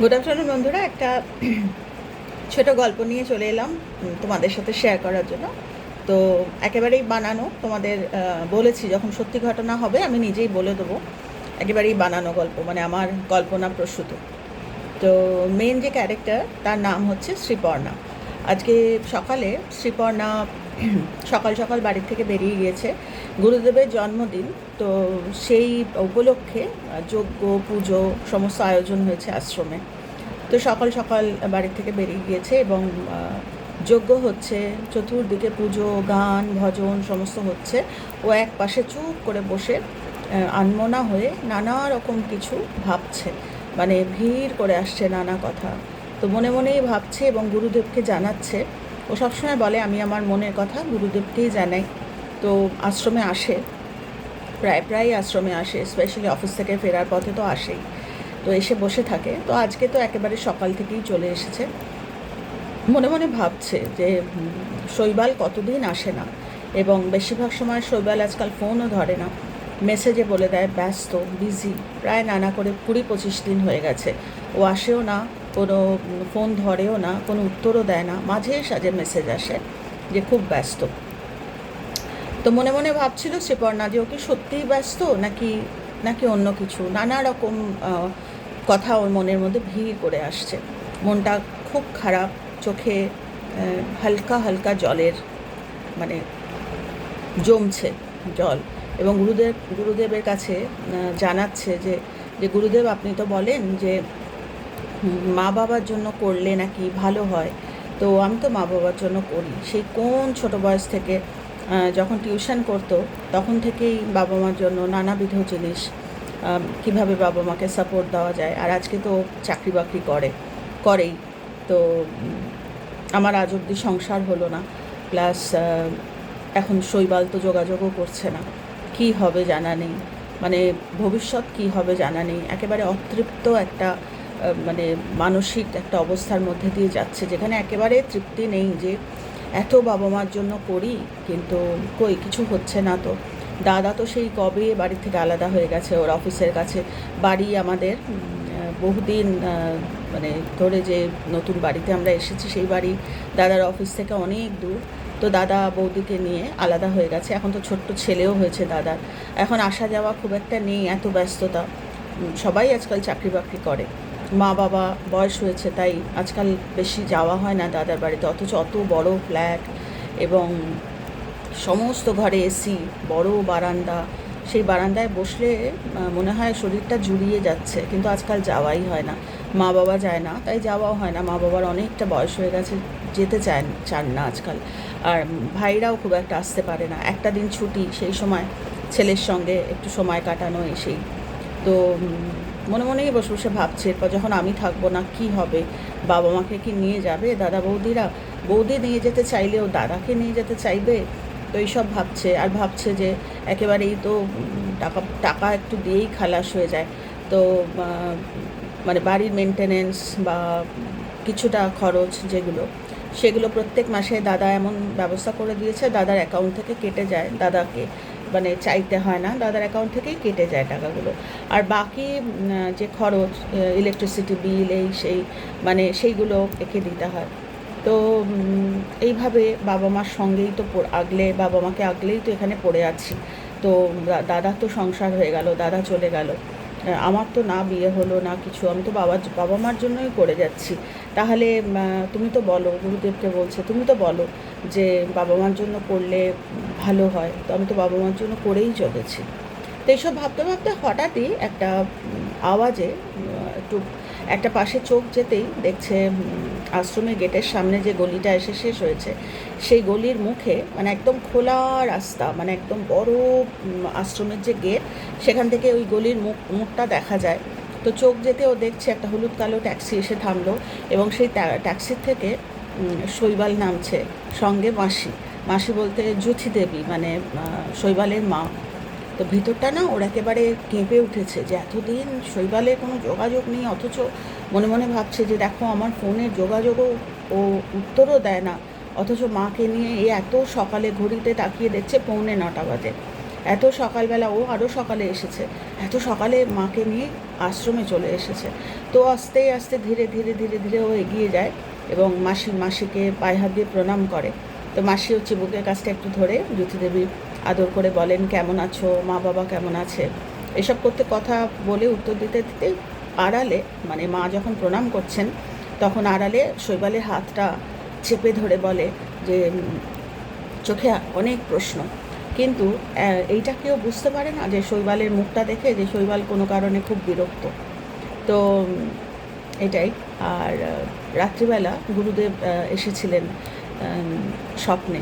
Good afternoon বন্ধুরা, একটা ছোট গল্প নিয়ে চলে এলাম তোমাদের সাথে শেয়ার করার জন্য। তো একেবারেই বানানো, তোমাদের বলেছি যখন সত্যি ঘটনা হবে, আমি নিজেই বলে দেবো। একেবারেই বানানো গল্প মানে আমার কল্পনা প্রসূত। তো মেন যে ক্যারেক্টার তার নাম হচ্ছে শ্রীপর্ণা। আজকে সকালে শ্রীপর্ণা সকাল সকাল বাড়ি থেকে বেরিয়ে গিয়েছে। গুরুদেবের জন্মদিন তো সেই উপলক্ষে যজ্ঞ, পুজো, সমস্ত আয়োজন হয়েছে আশ্রমে। তো সকাল সকাল বাড়ি থেকে বেরিয়ে গিয়েছে এবং যজ্ঞ হচ্ছে, চতুর্দিকে পুজো, গান, ভজন সমস্ত হচ্ছে। ও এক পাশে চুপ করে বসে আনমনা হয়ে নানা রকম কিছু ভাবছে। মানে ভিড় করে আসছে নানা কথা। তো মনে মনেই ভাবছে এবং গুরুদেবকে জানাচ্ছে। ও সবসময় বলে, আমি আমার মনের কথা গুরুদেবকেই জানাই। তো আশ্রমে আসে। প্রায় প্রায় আশ্রমে আসে স্পেশালি অফিস থেকে ফেরার পথে তো আসেই। তো এসে বসে থাকে। তো আজকে তো একেবারে সকাল থেকেই চলে এসেছে। মনে মনে ভাবছে যে শৈবাল কতদিন আসে না? এবং বেশিরভাগ সময় শৈবাল আজকাল ফোনও ধরে না। মেসেজে বলে দেয়, ব্যস্ত বিজি প্রায় নানা করে কুড়ি পঁচিশ দিন হয়ে গেছে। ও আসেও না, কোনো ফোন ধরেও না, কোনো উত্তরও দেয় না। মাঝে সাঝে মেসেজ আসে যে, খুব ব্যস্ত। তো মনে মনে ভাবছিল শ্রীপর্ণা যে ও কি সত্যিই ব্যস্ত নাকি নাকি অন্য কিছু? নানা রকম কথা ওর মনের মধ্যে ভিড় করে আসছে। মনটা খুব খারাপ, চোখে হালকা হালকা জলের মানে জমছে জল এবং গুরুদেব, গুরুদেবের কাছে জানাচ্ছে যে যে গুরুদেব আপনি তো বলেন যে, মা বাবার জন্য করলে নাকি ভালো হয়। তো আমি তো মা বাবার জন্য করি। সেই কোন ছোট বয়স থেকে যখন টিউশন করতো, তখন থেকেই বাবা মার জন্য নানাবিধ জিনিস কীভাবে বাবা মাকে সাপোর্ট দেওয়া যায়। আর আজকে তো চাকরি বাকরি করে, করেই। তো আমার আজ অব্দি সংসার হলো না। প্লাস এখন শৈবাল তো যোগাযোগও করছে না। কি হবে জানা নেই। মানে ভবিষ্যৎ কি হবে জানা নেই। একেবারে অতৃপ্ত একটা মানে মানসিক একটা অবস্থার মধ্যে দিয়ে যাচ্ছে, যেখানে একেবারে তৃপ্তি নেই যে এত বাবা মার জন্য করি, কিন্তু কই, কিছু হচ্ছে না তো। দাদা তো সেই কবে বাড়ি থেকে আলাদা হয়ে গেছে, ওর অফিসের কাছে। বাড়ি আমাদের বহুদিন মানে ধরে যে নতুন বাড়িতে আমরা এসেছি, সেই বাড়ি দাদার অফিস থেকে অনেক দূর। তো দাদা বৌদিকে নিয়ে আলাদা হয়ে গেছে। এখন তো ছোট্ট ছেলেও হয়েছে দাদার। এখন আসা যাওয়া খুব একটা নেই, এত ব্যস্ততা। সবাই আজকাল চাকরি বাকরি করে। মা বাবা বয়স হয়েছে, তাই আজকাল বেশি যাওয়া হয় না দাদার বাড়িতে। অথচ অত বড় ফ্ল্যাট এবং সমস্ত ঘরে এসি, বড় বারান্দা। সেই বারান্দায় বসলে মনে হয় শরীরটা জুড়িয়ে যাচ্ছে, কিন্তু আজকাল যাওয়াই হয় না। মা বাবা যায় না, তাই যাওয়াও হয় না। মা বাবার অনেকটা বয়স হয়ে গেছে, যেতে চান চান না আজকাল। আর ভাইরাও খুব একটা আসতে পারে না। একটা দিন ছুটি, সেই সময় ছেলের সঙ্গে একটু সময় কাটানো এসেই তো মনে মনেই বসে বসে ভাবছে, এরপর যখন আমি থাকব না, কি হবে? বাবা মাকে কি নিয়ে যাবে? দাদা বৌদিরা? বৌদি নিয়ে যেতে চাইলেও দাদাকে নিয়ে যেতে চাইবে? তো এইসব ভাবছে, আর ভাবছে যে একেবারেই তো টাকা টাকা একটু দিয়েই খালাস হয়ে যায়। তো মানে বাড়ির মেনটেনেন্স বা কিছুটা খরচ যেগুলো, সেগুলো প্রত্যেক মাসে দাদা এমন ব্যবস্থা করে দিয়েছে, দাদার অ্যাকাউন্ট থেকে কেটে যায়, দাদাকে। মানে চাইতে হয় না, দাদার অ্যাকাউন্ট থেকেই কেটে যায় টাকাগুলো। আর বাকি যে খরচ ইলেকট্রিসিটি বিল এই সেই মানে সেইগুলো একে দিতে হয়। তো এইভাবে বাবা মার সঙ্গেই তো আগলে, বাবা মাকে আগলেই তো এখানে পড়ে আছি। তো দাদা তো সংসার হয়ে গেল, দাদা চলে গেল। আমার তো না বিয়ে হলো, না কিছু, আমি তো বাবা বাবা মার জন্যই করে যাচ্ছি। তাহলে তুমি তো বলো, গুরুদেবকে বলছে, তুমি তো বলো যে বাবা মার জন্য করলে ভালো হয়। তো আমি তো বাবা মার জন্য করেই চলেছি। তো এইসব ভাবতে ভাবতে হঠাৎই একটা আওয়াজে একটু একটা পাশে চোখ যেতেই দেখছে আশ্রমের গেটের সামনে যে গলিটা এসে শেষ হয়েছে, সেই গলির মুখে মানে একদম খোলা রাস্তা মানে একদম বড় আশ্রমের যে গেট, সেখান থেকে ওই গলির মুখ, মুখটা দেখা যায়। তো চোখ যেতে ও দেখছে একটা হলুদ কালো ট্যাক্সি এসে থামলো এবং সেই ট্যা- ট্যাক্সির থেকে শৈবাল নামছে, সঙ্গে মাসি। মাসি বলতে জুথি দেবী মানে শৈবালের মা। তো ভিতরটা না ওর একেবারে কেঁপে উঠেছে যে এতদিন শৈবালের কোনো যোগাযোগ নেই, অথচ মনে মনে ভাবছে যে দেখো আমার ফোনের যোগাযোগও ও উত্তরও দেয় না, অথচ মাকে নিয়ে এ এত সকালে ঘড়িতে তাকিয়ে দেখছে পৌনে নটা বাজে। এত সকালবেলা ও আরও সকালে এসেছে, এত সকালে মাকে নিয়ে আশ্রমে চলে এসেছে। তো আস্তে আস্তে ধীরে ধীরে ধীরে ধীরে ও এগিয়ে যায় এবং মাসি মাসিকে পায়ে হাত দিয়ে প্রণাম করে। তো মাসি হচ্ছে বুকের কাছটা একটু ধরে জ্যোতি দেবী আদর করে বলেন, কেমন আছো? মা বাবা কেমন আছে? এসব করতে কথা বলে উত্তর দিতে দিতেই আড়ালে মানে মা যখন প্রণাম করছেন, তখন আড়ালে শৈবালের হাতটা চেপে ধরে বলে যে, চোখে অনেক প্রশ্ন। কিন্তু এইটা কেউ বুঝতে পারে না যে শৈবালের মুখটা দেখে যে শৈবাল কোনো কারণে খুব বিরক্ত। তো, এটাই। আর রাত্রিবেলা গুরুদেব এসেছিলেন স্বপ্নে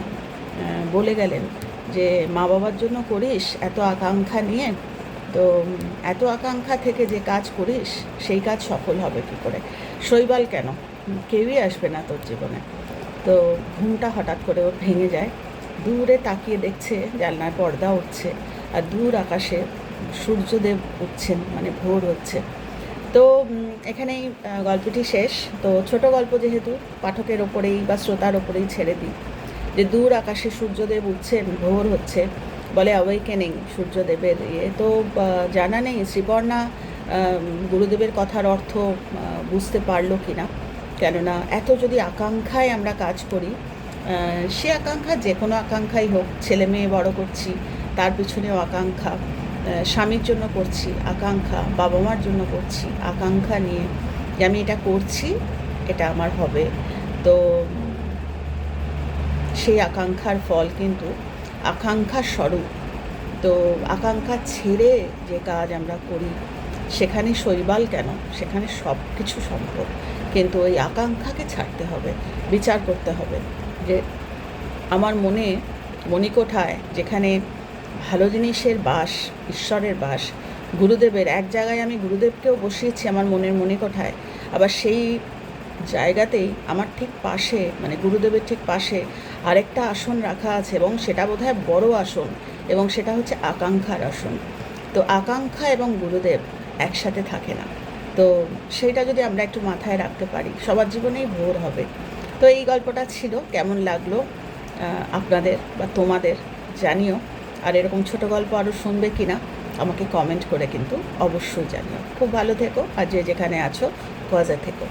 বলে গেলেন যে মা বাবার জন্য করিস, এত আকাঙ্ক্ষা নিয়ে, তো এত আকাঙ্ক্ষা থেকে যে কাজ করিস, সেই কাজ সফল হবে কী করে? শৈবাল কেন? কেউই আসবে না তোর জীবনে। তো ঘুমটা হঠাৎ করে ওর ভেঙে যায়। দূরে তাকিয়ে দেখছে, জানলার পর্দা উঠছে, আর দূর আকাশে সূর্যদেব উঠছেন মানে ভোর হচ্ছে। তো এখানেই গল্পটি শেষ। তো ছোট গল্প যেহেতু, পাঠকের ওপরেই বা শ্রোতার ওপরেই ছেড়ে দিই। যে দূর আকাশে সূর্যদেব উঠছেন ভোর হচ্ছে, বলে অ্যাওয়েকেনিং সূর্যদেবের ইয়ে। তো জানা নেই শ্রীপর্ণা গুরুদেবের কথার অর্থ বুঝতে পারল কি না কেননা, এত যদি আকাঙ্ক্ষায় আমরা কাজ করি সে আকাঙ্ক্ষা যে কোনো আকাঙ্ক্ষাই হোক, ছেলে মেয়ে বড় করছি, তার পিছনেও আকাঙ্ক্ষা স্বামীর জন্য করছি, আকাঙ্ক্ষা বাবা মার জন্য করছি, আকাঙ্ক্ষা নিয়ে যে আমি এটা করছি, এটা আমার হবে। তো সেই আকাঙ্ক্ষার ফল কিন্তু আকাঙ্ক্ষার স্বরূপ। তো আকাঙ্ক্ষা ছেড়ে যে কাজ আমরা করি, সেখানে শৈবাল কেন? সেখানে সব কিছু সম্ভব। কিন্তু ওই আকাঙ্ক্ষাকে ছাড়তে হবে, বিচার করতে হবে। যে আমার মনে, মণিকোঠায় যেখানে ভালো জিনিসের বাস, ঈশ্বরের বাস, গুরুদেবের, এক জায়গায় আমি গুরুদেবকেও বসিয়েছি আমার মনের মণিকোঠায়, আবার সেই জায়গাতেই আমার ঠিক পাশে মানে গুরুদেবের ঠিক পাশে আরেকটা আসন রাখা আছে এবং সেটা বোধহয় বড় আসন এবং সেটা হচ্ছে আকাঙ্ক্ষার আসন। তো আকাঙ্ক্ষা এবং গুরুদেব একসাথে থাকে না। তো সেইটা যদি আমরা একটু মাথায় রাখতে পারি, সবার জীবনেই ভোর হবে। তো এই গল্পটা ছিল, কেমন লাগল আপনাদের বা তোমাদের জানিও। আর এরকম ছোট গল্প আরও শুনবে কি না আমাকে কমেন্ট করে কিন্তু অবশ্যই জানিও। খুব ভালো থেকো, আর যে যেখানে আছো গজা থেকো।